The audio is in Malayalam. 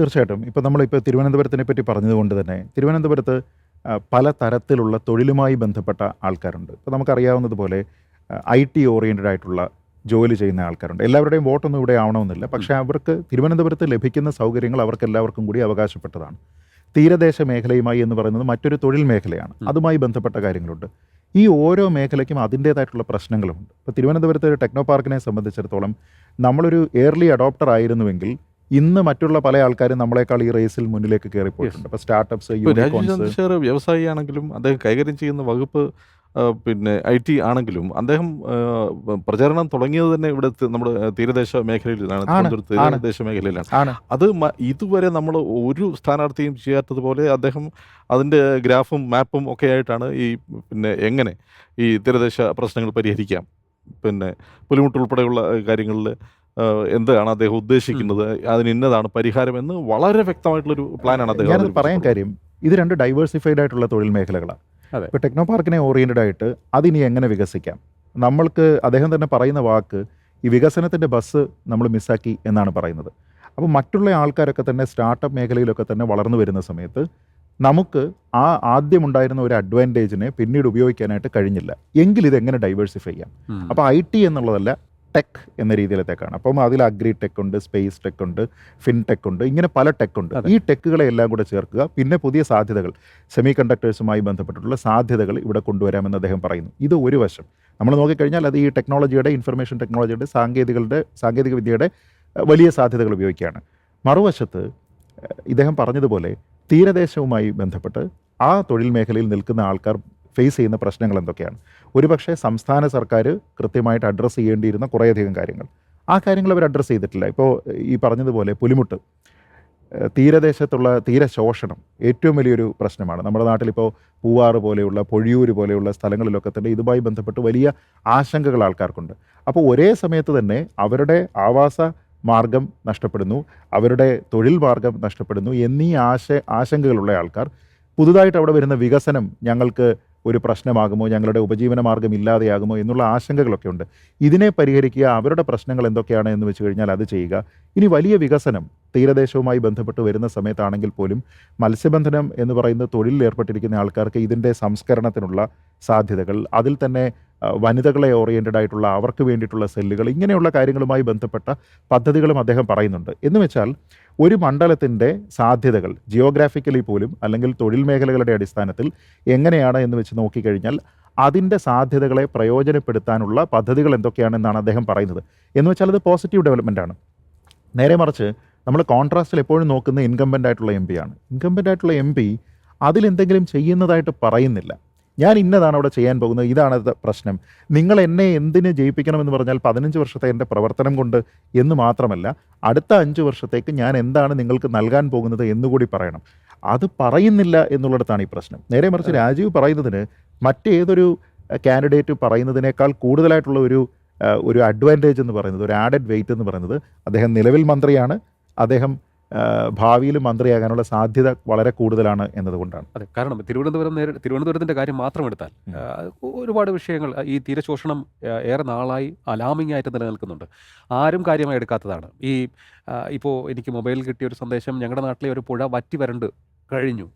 തീർച്ചയായിട്ടും. ഇപ്പോൾ നമ്മളിപ്പോൾ തിരുവനന്തപുരത്തിനെ പറ്റി പറഞ്ഞതുകൊണ്ട് തന്നെ തിരുവനന്തപുരത്ത് പല തരത്തിലുള്ള തൊഴിലുമായി ബന്ധപ്പെട്ട ആൾക്കാരുണ്ട്. ഇപ്പോൾ നമുക്കറിയാവുന്നതുപോലെ ഐ ടി ഓറിയന്റഡ് ആയിട്ടുള്ള ജോലി ചെയ്യുന്ന ആൾക്കാരുണ്ട്. എല്ലാവരുടെയും വോട്ടൊന്നും ഇവിടെ ആവണമെന്നില്ല. പക്ഷേ അവർക്ക് തിരുവനന്തപുരത്ത് ലഭിക്കുന്ന സൗകര്യങ്ങൾ അവർക്ക് എല്ലാവർക്കും കൂടി അവകാശപ്പെട്ടതാണ്. തീരദേശ മേഖലയുമായി എന്ന് പറയുന്നത് മറ്റൊരു തൊഴിൽ മേഖലയാണ്. അതുമായി ബന്ധപ്പെട്ട കാര്യങ്ങളുണ്ട്. ഈ ഓരോ മേഖലയ്ക്കും അതിന്റേതായിട്ടുള്ള പ്രശ്നങ്ങളുമുണ്ട്. ഇപ്പോൾ തിരുവനന്തപുരത്ത് ഒരു ടെക്നോ പാർക്കിനെ സംബന്ധിച്ചിടത്തോളം നമ്മളൊരു എയർലി അഡോപ്റ്റർ ആയിരുന്നുവെങ്കിൽ ഇന്ന് മറ്റുള്ള പല ആൾക്കാരും നമ്മളെക്കാൾ ഈ റേസിൽ മുന്നിലേക്ക് കയറിപ്പോയിട്ടുണ്ട്. അപ്പോൾ സ്റ്റാർട്ടപ്സ് ചന്ദ്രശേഖർ വ്യവസായിയാണെങ്കിലും അദ്ദേഹം കൈകാര്യം ചെയ്യുന്ന വകുപ്പ് പിന്നെ ഐ ടി ആണെങ്കിലും അദ്ദേഹം പ്രചരണം തുടങ്ങിയത് തന്നെ ഇവിടെ നമ്മുടെ തീരദേശ മേഖലയിലാണ് തീരദേശ മേഖലയിലാണ്. അത് ഇതുവരെ നമ്മൾ ഒരു സ്ഥാനാർത്ഥിയും ചെയ്യാത്തതുപോലെ അദ്ദേഹം അതിന്റെ ഗ്രാഫും മാപ്പും ഒക്കെ ആയിട്ടാണ് ഈ പിന്നെ എങ്ങനെ ഈ തീരദേശ പ്രശ്നങ്ങൾ പരിഹരിക്കാം. പിന്നെ പുലിമുട്ട് ഉൾപ്പെടെയുള്ള കാര്യങ്ങളിൽ എന്താണ് അദ്ദേഹം ഉദ്ദേശിക്കുന്നത്? അതിന് ഇന്നതാണ് പരിഹാരം എന്ന് വളരെ വ്യക്തമായിട്ടുള്ളൊരു പ്ലാനാണ് അദ്ദേഹം ഞാനത് പറയാൻ കാര്യം ഇത് രണ്ട് ഡൈവേഴ്സിഫൈഡ് ആയിട്ടുള്ള തൊഴിൽ മേഖലകളാണ്. അതെ. ഇപ്പോൾ ടെക്നോ പാർക്കിനെ ഓറിയന്റഡ് ആയിട്ട് അതിനി എങ്ങനെ വികസിക്കാം? നമ്മൾക്ക് അദ്ദേഹം തന്നെ പറയുന്ന വാക്ക് ഈ വികസനത്തിന്റെ ബസ് നമ്മൾ മിസ്സാക്കി എന്നാണ് പറയുന്നത്. അപ്പോൾ മറ്റുള്ള ആൾക്കാരൊക്കെ തന്നെ സ്റ്റാർട്ടപ്പ് മേഖലയിലൊക്കെ തന്നെ വളർന്നു വരുന്ന സമയത്ത് നമുക്ക് ആ ആദ്യമുണ്ടായിരുന്ന ഒരു അഡ്വാന്റേജിനെ പിന്നീട് ഉപയോഗിക്കാനായിട്ട് കഴിഞ്ഞില്ല. എങ്കിൽ ഇത് എങ്ങനെ ഡൈവേഴ്സിഫൈ ചെയ്യാം? അപ്പോൾ ഐ ടി എന്നുള്ളതല്ല ടെക് എന്ന രീതിയിലത്തേക്കാണ്. അപ്പം അതിൽ അഗ്രി ടെക് ഉണ്ട് സ്പേസ് ടെക് ഉണ്ട് ഫിൻടെക് ഉണ്ട് ഇങ്ങനെ പല ടെക് ഉണ്ട്. ഈ ടെക്കുകളെ എല്ലാം കൂടെ ചേർക്കുക. പിന്നെ പുതിയ സാധ്യതകൾ സെമി കണ്ടക്ടേഴ്സുമായി ബന്ധപ്പെട്ടിട്ടുള്ള സാധ്യതകൾ ഇവിടെ കൊണ്ടുവരാമെന്ന് അദ്ദേഹം പറയുന്നു. ഇത് ഒരു വശം. നമ്മൾ നോക്കിക്കഴിഞ്ഞാൽ അത് ഈ ടെക്നോളജിയുടെ ഇൻഫർമേഷൻ ടെക്നോളജിയുടെ സാങ്കേതികളുടെ സാങ്കേതിക വിദ്യയുടെ വലിയ സാധ്യതകൾ ഉപയോഗിക്കുകയാണ്. മറുവശത്ത് ഇദ്ദേഹം പറഞ്ഞതുപോലെ തീരദേശവുമായി ബന്ധപ്പെട്ട് ആ തൊഴിൽ മേഖലയിൽ നിൽക്കുന്ന ആൾക്കാർ ഫേസ് ചെയ്യുന്ന പ്രശ്നങ്ങൾ എന്തൊക്കെയാണ്? ഒരുപക്ഷെ സംസ്ഥാന സർക്കാർ കൃത്യമായിട്ട് അഡ്രസ്സ് ചെയ്യേണ്ടിയിരുന്ന കുറേയധികം കാര്യങ്ങൾ. ആ കാര്യങ്ങൾ അവർ അഡ്രസ്സ് ചെയ്തിട്ടില്ല. ഇപ്പോൾ ഈ പറഞ്ഞതുപോലെ പുലിമുട്ട് തീരദേശത്തുള്ള തീരശോഷണം ഏറ്റവും വലിയൊരു പ്രശ്നമാണ്. നമ്മുടെ നാട്ടിലിപ്പോൾ പൂവാറ് പോലെയുള്ള പൊഴിയൂർ പോലെയുള്ള സ്ഥലങ്ങളിലൊക്കെ തന്നെ ഇതുമായി ബന്ധപ്പെട്ട് വലിയ ആശങ്കകൾ ആൾക്കാർക്കുണ്ട്. അപ്പോൾ ഒരേ സമയത്ത് തന്നെ അവരുടെ ആവാസ മാർഗം നഷ്ടപ്പെടുന്നു അവരുടെ തൊഴിൽ മാർഗം നഷ്ടപ്പെടുന്നു എന്നീ ആശ ആശങ്കകളുള്ള ആൾക്കാർ പുതുതായിട്ട് അവിടെ വരുന്ന വികസനം ഞങ്ങൾക്ക് ഒരു പ്രശ്നമാകുമോ? ഞങ്ങളുടെ ഉപജീവന മാർഗം ഇല്ലാതെയാകുമോ? എന്നുള്ള ആശങ്കകളൊക്കെ ഉണ്ട്. ഇതിനെ പരിഹരിക്കുക അവരുടെ പ്രശ്നങ്ങൾ എന്തൊക്കെയാണ് എന്ന് വെച്ച് കഴിഞ്ഞാൽ അത് ചെയ്യുക. ഇനി വലിയ വികസനം തീരദേശവുമായി ബന്ധപ്പെട്ട് വരുന്ന സമയത്താണെങ്കിൽ പോലും മത്സ്യബന്ധനം എന്ന് പറയുന്ന തൊഴിലിൽ ഏർപ്പെട്ടിരിക്കുന്ന ആൾക്കാർക്ക് ഇതിന്റെ സംസ്കരണത്തിനുള്ള സാധ്യതകൾ അതിൽ തന്നെ വനിതകളെ ഓറിയന്റഡ് ആയിട്ടുള്ള അവർക്ക് വേണ്ടിയിട്ടുള്ള സെല്ലുകൾ ഇങ്ങനെയുള്ള കാര്യങ്ങളുമായി ബന്ധപ്പെട്ട പദ്ധതികളും അദ്ദേഹം പറയുന്നുണ്ട്. എന്ന് വെച്ചാൽ ഒരു മണ്ഡലത്തിന്റെ സാധ്യതകൾ ജിയോഗ്രാഫിക്കലി പോലും അല്ലെങ്കിൽ തൊഴിൽ മേഖലകളുടെ അടിസ്ഥാനത്തിൽ എങ്ങനെയാണ് എന്ന് വെച്ച് നോക്കിക്കഴിഞ്ഞാൽ അതിന്റെ സാധ്യതകളെ പ്രയോജനപ്പെടുത്താനുള്ള പദ്ധതികൾ എന്തൊക്കെയാണെന്നാണ് അദ്ദേഹം പറയുന്നത്. എന്ന് വെച്ചാൽ അത് പോസിറ്റീവ് ഡെവലപ്മെന്റ് ആണ്. നേരെ മറിച്ച് നമ്മൾ കോൺട്രാസ്റ്റിൽ എപ്പോഴും നോക്കുന്ന ഇൻകമ്പന്റ് ആയിട്ടുള്ള എം ആണ്. ഇൻകമ്പന്റ് ആയിട്ടുള്ള എം പി അതിലെന്തെങ്കിലും ചെയ്യുന്നതായിട്ട് പറയുന്നില്ല. ഞാൻ ഇന്നതാണ് അവിടെ ചെയ്യാൻ പോകുന്നത്. ഇതാണ് പ്രശ്നം. നിങ്ങൾ എന്നെ എന്തിന് ജയിപ്പിക്കണമെന്ന് പറഞ്ഞാൽ പതിനഞ്ച് വർഷത്തെ എന്റെ പ്രവർത്തനം കൊണ്ട് എന്ന് മാത്രമല്ല അടുത്ത അഞ്ച് വർഷത്തേക്ക് ഞാൻ എന്താണ് നിങ്ങൾക്ക് നൽകാൻ പോകുന്നത് എന്നുകൂടി പറയണം. അത് പറയുന്നില്ല എന്നുള്ളിടത്താണ് ഈ പ്രശ്നം. നേരെ മറിച്ച് രാജീവ് പറയുന്നതിന് മറ്റേതൊരു കാൻഡിഡേറ്റ് പറയുന്നതിനേക്കാൾ കൂടുതലായിട്ടുള്ള ഒരു ഒരു അഡ്വാന്റേജ് എന്ന് പറയുന്നത് ഒരു ആഡഡ് വെയിറ്റ് എന്ന് പറയുന്നത് അദ്ദേഹം നിലവിൽ മന്ത്രിയാണ്. അദ്ദേഹം ഭാവിയിൽ മന്ത്രിയാകാനുള്ള സാധ്യത വളരെ കൂടുതലാണ് എന്നതുകൊണ്ടാണ്. അതെ കാരണം തിരുവനന്തപുരം നേരി തിരുവനന്തപുരത്തിന്റെ കാര്യം മാത്രം എടുത്താൽ ഒരുപാട് വിഷയങ്ങൾ ഈ തീരശോഷണം ഏറെ നാളായി അലാമിംഗ് ആയിട്ട് നിലനിൽക്കുന്നുണ്ട്. ആരും കാര്യമായി എടുക്കാത്തതാണ്. ഈ ഇപ്പോൾ എനിക്ക് മൊബൈലിൽ കിട്ടിയ ഒരു സന്ദേശം ഞങ്ങളുടെ നാട്ടിലെ ഒരു പുഴ വറ്റി വരണ്ട് കഴിഞ്ഞു.